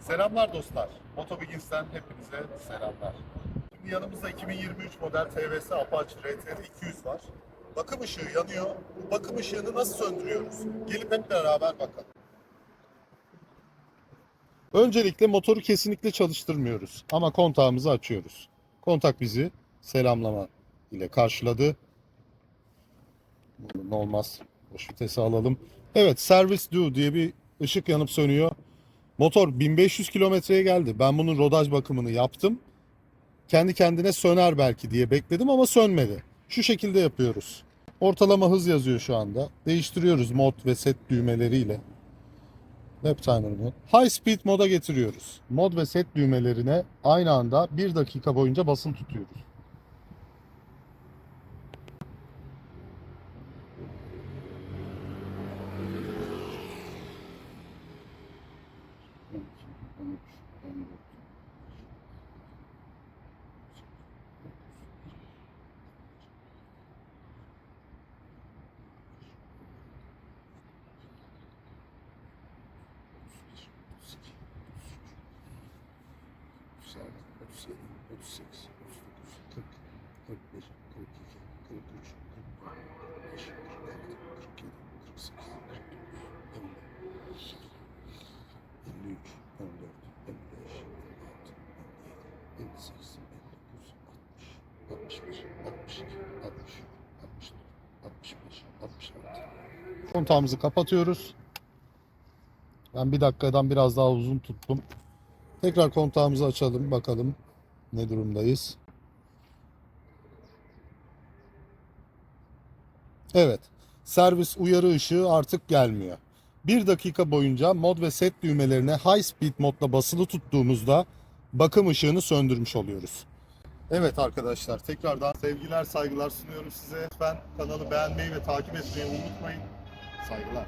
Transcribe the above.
Selamlar dostlar. Motobigins'ten hepinize selamlar. Şimdi yanımızda 2023 model TVS Apache RTR 200 var. Bakım ışığı yanıyor. Bu bakım ışığını nasıl söndürüyoruz? Gelip hep beraber bakalım. Öncelikle motoru kesinlikle çalıştırmıyoruz ama kontağımızı açıyoruz. Kontak bizi selamlama ile karşıladı. Ne olmaz. Boş vitesi alalım. Evet, Service Do diye bir ışık yanıp sönüyor. Motor 1500 kilometreye geldi. Ben bunun rodaj bakımını yaptım. Kendi kendine söner belki diye bekledim ama sönmedi. Şu şekilde yapıyoruz. Ortalama hız yazıyor şu anda. Değiştiriyoruz mod ve set düğmeleriyle. Lap timer. High speed moda getiriyoruz. Mod ve set düğmelerine aynı anda 1 dakika boyunca basın tutuyoruz. 13, 14, 37, 38, 39, 40, 41, Kontağımızı kapatıyoruz. Ben bir dakikadan biraz daha uzun tuttum. Tekrar kontağımızı açalım bakalım ne durumdayız. Evet. Servis uyarı ışığı artık gelmiyor. Bir dakika boyunca mod ve set düğmelerine high speed modla basılı tuttuğumuzda bakım ışığını söndürmüş oluyoruz. Evet arkadaşlar tekrardan sevgiler saygılar sunuyorum size. Lütfen kanalı beğenmeyi ve takip etmeyi unutmayın. Saygılar.